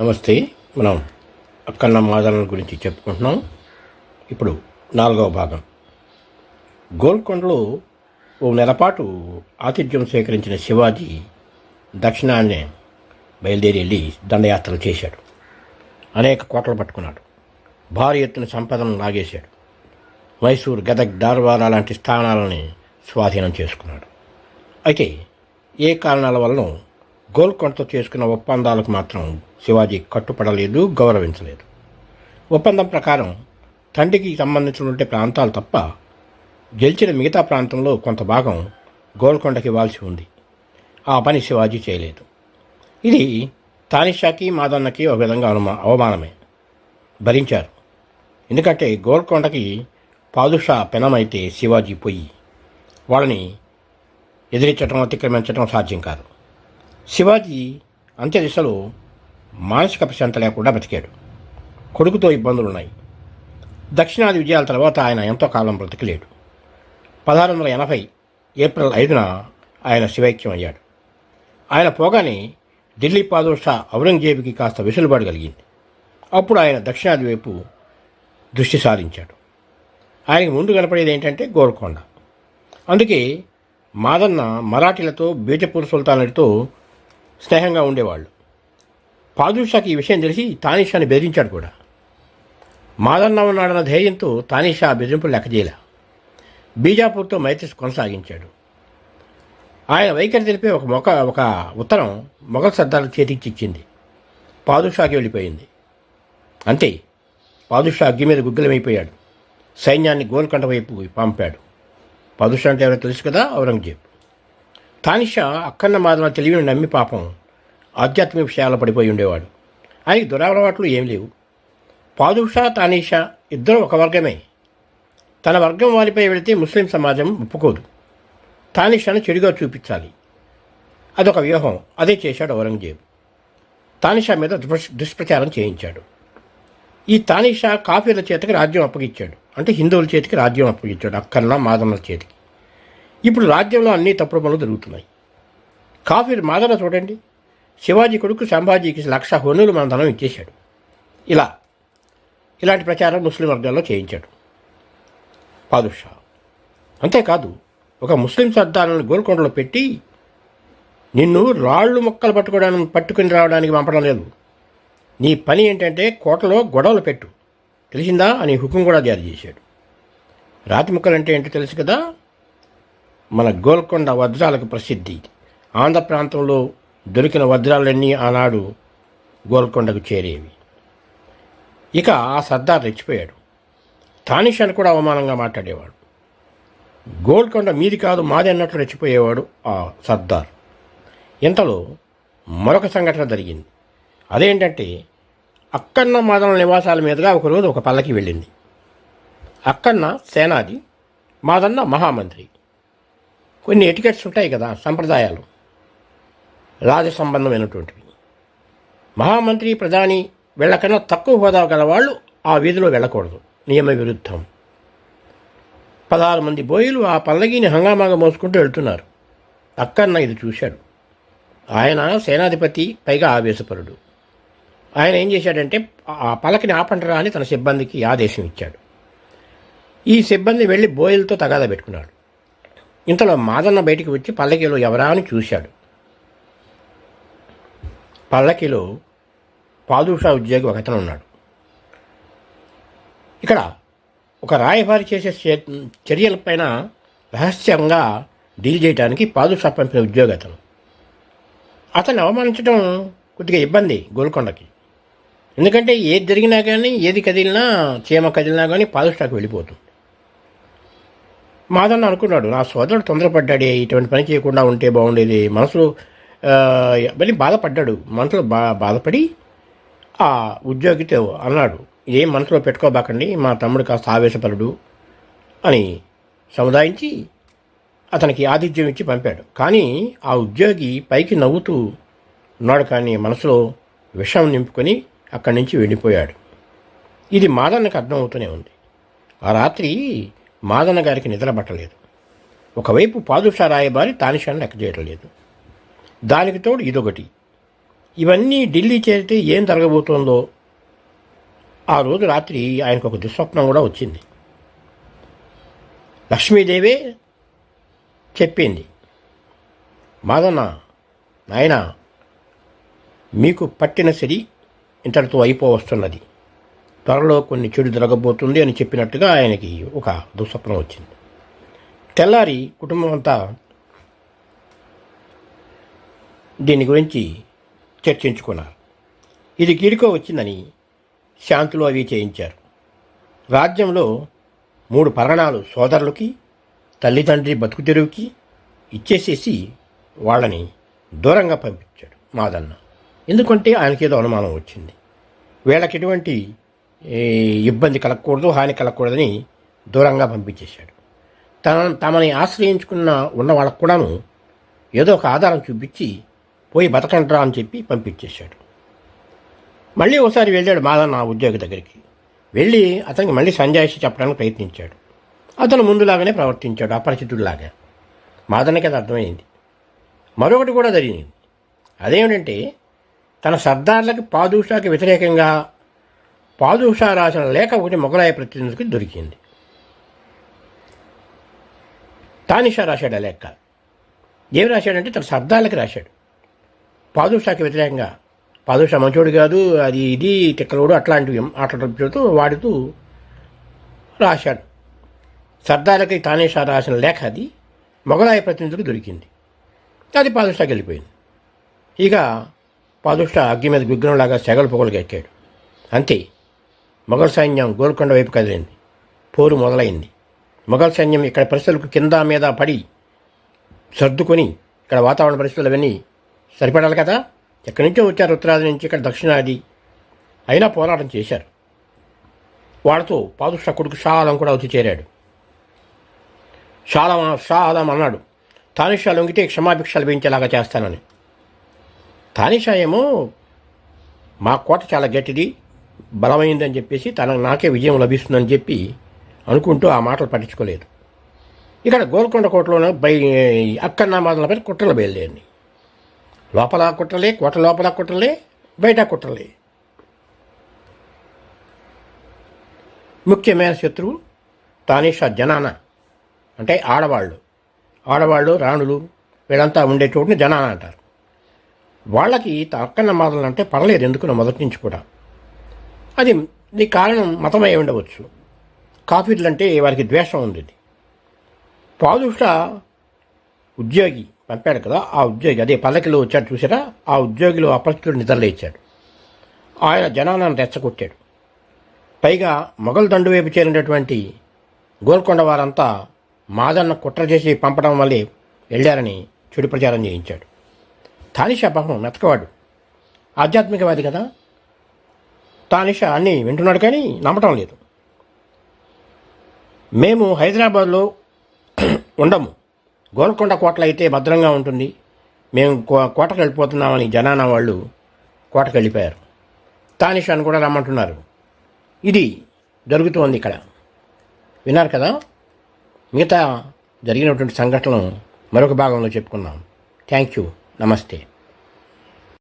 నమస్తే మనం అక్కన్న మాదనల గురించి చెప్పుకుంటున్నాం. ఇప్పుడు నాలుగవ భాగం. గోల్కొండలో ఓ నెలపాటు ఆతిథ్యం స్వీకరించిన శివాజీ దక్షిణాన్నే బయలుదేరి వెళ్ళి దండయాత్రలు చేశాడు. అనేక కోటలు పట్టుకున్నాడు. భారీ ఎత్తున సంపదను లాగేశాడు. మైసూర్ గదగ్ దార్వారా లాంటి స్థానాలని స్వాధీనం చేసుకున్నాడు. అయితే ఏ కారణాల వలన గోల్కొండతో చేసుకున్న ఒప్పందాలకు మాత్రం శివాజీ కట్టుపడలేదు గౌరవించలేదు. ఒప్పందం ప్రకారం తండ్రికి సంబంధించినటువంటి ప్రాంతాలు తప్ప గెలిచిన మిగతా ప్రాంతంలో కొంత భాగం గోల్కొండకి ఇవ్వాల్సి ఉంది. ఆ పని శివాజీ చేయలేదు. ఇది తానిషాకి మాదన్నకి ఒక విధంగా అనుమా అవమానమే. భరించారు. ఎందుకంటే గోల్కొండకి పాదుషా పెనమైతే శివాజీ పోయి వాళ్ళని ఎదిరించడం అతిక్రమించడం సాధ్యం కాదు. శివాజీ అంత్య దిశలో మానసిక ప్రశాంత లేకుండా బతికాడు. కొడుకుతో ఇబ్బందులున్నాయి. దక్షిణాది విజయాల తర్వాత ఆయన ఎంతో కాలం బ్రతికలేడు. పదహారు వందల ఎనభై ఏప్రిల్ ఐదున ఆయన శివైక్యం అయ్యాడు. ఆయన పోగానే ఢిల్లీ పాదోషా ఔరంగజేబుకి కాస్త వెసులుబాటు కలిగింది. అప్పుడు ఆయన దక్షిణాది వైపు దృష్టి సారించాడు. ఆయనకు ముందు కనపడేది ఏంటంటే గోల్కొండ అందుకే మాదన్న మరాఠీలతో బీజపూర్ సుల్తానులతో స్నేహంగా ఉండేవాళ్ళు. పాదుషాకి ఈ విషయం తెలిసి తానీషాని బెదిరించాడు కూడా. మాదన్న ఉన్నాడన్న ధైర్యంతో తానీషా బెదిరింపులు లెక్క చేయలే. బీజాపూర్తో మైత్రి కొనసాగించాడు. ఆయన వైఖరి తెలిపే ఒక మొక ఒక ఉత్తరం మొఘల్ సర్దార్ చేతికి చిక్కింది పాదుషాకి వెళ్ళిపోయింది. అంతే పాదుషా అగ్గి మీద గుగ్గులమైపోయాడు. సైన్యాన్ని గోల్కొండ వైపు పంపాడు. పాదుషా అంటే ఎవరో తెలుసు కదా ఔరంగజేబ్. తానిషా అక్కన్న మాధవ తెలివిని నమ్మి పాపం ఆధ్యాత్మిక విషయాల్లో పడిపోయి ఉండేవాడు. ఆయనకి దురలవాట్లు ఏం లేవు. పాదుషా తానీషా ఇద్దరు ఒక వర్గమే. తన వర్గం వారిపై వెళితే ముస్లిం సమాజం ఒప్పుకోదు. తానిషాను చెడుగా చూపించాలి. అదొక వ్యూహం. అదే చేశాడు ఔరంగజేబు. తానిషా మీద దుష్ప్రచారం చేయించాడు. ఈ తానిషా కాఫీల చేతికి రాజ్యం అప్పగించాడు అంటే హిందువుల చేతికి రాజ్యం అప్పగించాడు అక్కన్న మాదన్నల చేతికి. ఇప్పుడు రాజ్యంలో అన్ని తప్పుడు పనులు జరుగుతున్నాయి. కాఫీర్ మాదన చూడండి. శివాజీ కొడుకు సంభాజీకి లక్ష హోనులు మన ధనం ఇచ్చేశాడు. ఇలా. ఇలాంటి ప్రచారం ముస్లిం వర్గాల్లో చేయించాడు. పాదుషా. అంతేకాదు ఒక ముస్లిం సర్దారులను గోల్కొండలో పెట్టి నిన్ను రాళ్ళు మొక్కలు పట్టుకోవడానికి పట్టుకుని రావడానికి పంపడం లేదు. నీ పని ఏంటంటే కోటలో గొడవలు పెట్టు. తెలిసిందా? అని హుకుం కూడా జారీ చేశాడు. రాతి ముక్కలు అంటే ఏంటో తెలుసు కదా? మన గోల్కొండ వజ్రాలకు ప్రసిద్ధి. ఆంధ్ర ప్రాంతంలో దొరికిన వజ్రాలన్నీ ఆనాడు గోల్కొండకు చేరేవి. ఇక ఆ సర్దార్ రెచ్చిపోయాడు. అని కూడా అవమానంగా మాట్లాడేవాడు. గోల్కొండ మీది కాదు మాది అన్నట్లు రెచ్చిపోయేవాడు ఆ సర్దార్. ఇంతలో మరొక సంఘటన జరిగింది. అదేంటంటే అక్కన్న మాదన నివాసాల మీదుగా ఒకరోజు ఒక పల్లకి వెళ్ళింది. అక్కన్న సేనాది మాదన్న మహామంత్రి. కొన్ని ఎటికెట్స్ ఉంటాయి కదా సంప్రదాయాలు. రాజ సంబంధమైనటువంటివి మహామంత్రి ప్రధాని వెళ్ళకన్నా తక్కువ హోదా గల వాళ్ళు ఆ వీధిలో వెళ్ళకూడదు. నియమ విరుద్ధం పదహారు మంది బోయిలు ఆ పల్లకీని హంగామాగా మోసుకుంటూ వెళ్తున్నారు. అక్కన్న ఇది చూశాడు. ఆయన సేనాధిపతి పైగా ఆవేశపరుడు. ఆయన ఏం చేశాడంటే ఆ పలకని ఆపంటరా అని తన సిబ్బందికి ఆదేశం ఇచ్చాడు. ఈ సిబ్బంది వెళ్ళి బోయిలతో తగాదా పెట్టుకున్నాడు. ఇంతలో మాదన్న బయటికి వచ్చి పల్లకీలో ఎవరా అని చూశాడు. పల్లకీలో పాదుషా ఉద్యోగి ఒకతను ఉన్నాడు. ఇక్కడ ఒక రాయబారి చేసే చర్యలపైన రహస్యంగా డీల్ చేయడానికి పాదుషా పంపిన ఉద్యోగి అతను అతను అవమానించడం కొద్దిగా ఇబ్బంది గోల్కొండకి. ఎందుకంటే ఏది జరిగినా కానీ ఏది కదిలినా చీమ కదిలినా కానీ పాదుషాకు వెళ్ళిపోతుంది. మాదన్న అనుకున్నాడు నా సోదరుడు తొందరపడ్డాడే ఇటువంటి పని చేయకుండా ఉంటే బాగుండేది. మనసులో మళ్ళీ బాధపడ్డాడు. మనసులో బా బాధపడి ఆ ఉద్యోగితో అన్నాడు ఏం మనసులో పెట్టుకోబాకండి మా తమ్ముడు కాస్త ఆవేశపరుడు అని సముదాయించి అతనికి ఆతిథ్యం ఇచ్చి పంపాడు. కానీ ఆ ఉద్యోగి పైకి నవ్వుతూ ఉన్నాడు కానీ మనసులో విషం నింపుకొని అక్కడి నుంచి వెళ్ళిపోయాడు. ఇది మాదన్నకు అర్థమవుతూనే ఉంది. ఆ రాత్రి మాదన్న గారికి నిద్ర పట్టలేదు. ఒకవైపు పాదుషా రాయబారి తానిషాన్ని లెక్క చేయడం లేదు. దానికి తోడు ఇదొకటి. ఇవన్నీ ఢిల్లీ చేరితే ఏం జరగబోతుందో? ఆ రోజు రాత్రి ఆయనకు ఒక దుస్వప్నం కూడా వచ్చింది. లక్ష్మీదేవే చెప్పింది మాదన్న నాయన మీకు పట్టిన సరి ఇంతటితో అయిపోవస్తున్నది. త్వరలో కొన్ని చెడు జరగబోతుంది అని చెప్పినట్టుగా ఆయనకి ఒక దుస్వప్నం వచ్చింది. తెల్లారి కుటుంబం అంతా దీని గురించి చర్చించుకున్నారు. ఇది కీడుకో వచ్చిందని శాంతులు అవి చేయించారు. రాజ్యంలో మూడు పరణాలు సోదరులకి తల్లిదండ్రి బతుకు తెరువుకి ఇచ్చేసేసి వాళ్ళని దూరంగా పంపించాడు మాదన్న. ఎందుకంటే ఆయనకేదో అనుమానం వచ్చింది. వీళ్ళకి ఎటువంటి ఇబ్బంది కలగకూడదు హాని కలగకూడదని దూరంగా పంపించేశాడు. తన తమని ఆశ్రయించుకున్న ఉన్న వాళ్ళకు కూడాను ఏదో ఒక ఆధారం చూపించి పోయి బతకండ్రా అని చెప్పి పంపించేశాడు. మళ్ళీ ఒకసారి వెళ్ళాడు మాదన్న ఉద్యోగి దగ్గరికి. వెళ్ళి అతనికి మళ్ళీ సంజాయిషి చెప్పడానికి ప్రయత్నించాడు. అతను ముందులాగానే ప్రవర్తించాడు అపరిచితుడిలాగా మాదన్నకి అది అర్థమైంది. మరొకటి కూడా జరిగింది. అదేమిటంటే తన సర్దార్లకి పాదూషాకి వ్యతిరేకంగా పాదుషా రాసిన లేఖ ఒకటి మొగలాయ ప్రతినిధికి దొరికింది. తానిషా రాశాడు ఆ లెక్క ఏం రాశాడంటే తన శబ్దాలకి రాశాడు. పాదుషాకి వ్యతిరేకంగా పాదుషా మంచోడు కాదు అది ఇది తిక్కలోడు అట్లాంటివి మాట్లాడుతూ వాడుతూ రాశాడు. సర్దార్లకి తానేషా రాసిన లేఖ అది మొగలాయ ప్రతినిధులకు దొరికింది. అది పాదుషాకి వెళ్ళిపోయింది. ఇక పాదుష అగ్గి మీద విగ్రహంలాగా సెగలు పొగలుగా ఎక్కాడు అంతే. మొఘల్ సైన్యం గోల్కొండ వైపు కదిలింది. పోరు మొదలైంది. మొఘల్ సైన్యం ఇక్కడ పరిస్థితులకు కింద మీద పడి సర్దుకొని ఇక్కడ వాతావరణ పరిస్థితులు అవన్నీ సరిపడాలి కదా? ఎక్కడి నుంచో వచ్చారు ఉత్తరాది నుంచి ఇక్కడ దక్షిణాది. అయినా పోరాటం చేశారు. వాళ్ళతో పాదుషా కొడుకు షా ఆలం కూడా వచ్చి చేరాడు. షాలం షా ఆలం అన్నాడు తానిషా లొంగితే క్షమాభిక్ష లభించేలాగా చేస్తానని. తానిషా ఏమో మా కోట చాలా గట్టిది. బలమైందని చెప్పేసి తన నాకే విజయం లభిస్తుందని చెప్పి అనుకుంటూ ఆ మాటలు పట్టించుకోలేదు. ఇక్కడ గోల్కొండ కోటలోనే బై అక్కన్న మాదలపై కుట్రలు బయలుదేరింది లోపల కుట్రలే కోట లోపల కుట్రలే బయట కుట్రలే. ముఖ్యమైన శత్రువు తానీషా జనాన అంటే ఆడవాళ్ళు. ఆడవాళ్ళు రాణులు వీళ్ళంతా ఉండే చోటుని జనాన అంటారు. వాళ్ళకి అక్కన్న మాదలు అంటే పర్లేదు ఎందుకు మొదటి నుంచి కూడా. అది దీనికి కారణం మతమై ఉండవచ్చు. కాఫీలంటే వారికి ద్వేషం ఉంది పాదుష ఉద్యోగి పంపాడు కదా ఆ ఉద్యోగి అదే పల్లకిలో వచ్చాడు చూసారా? ఆ ఉద్యోగిలో అపరిచితుడు నిద్రలేచాడు. ఆయన జనాలను రెచ్చగొట్టాడు. పైగా మొఘల్ దండు వైపు చేరినటువంటి గోల్కొండ వారంతా మాదన్న కుట్ర చేసి పంపడం వల్లే వెళ్ళారని చెడు ప్రచారం చేయించాడు. తానిషా పాపం మెతకవాడు. ఆధ్యాత్మికవాది కదా. తానిషా అన్నీ వింటున్నాడు కానీ నమ్మటం లేదు. మేము హైదరాబాద్లో ఉండము. గోల్కొండ కోటలో అయితే భద్రంగా ఉంటుంది. మేము కో- కోటకు వెళ్ళిపోతున్నామని జనానా వాళ్ళు కోటకు వెళ్ళిపోయారు. అని కూడా రమ్మంటున్నారు. ఇది జరుగుతోంది ఇక్కడ. విన్నారు కదా? మిగతా జరిగినటువంటి సంఘటనలు మరొక భాగంలో చెప్పుకున్నాం థ్యాంక్ యూ. నమస్తే.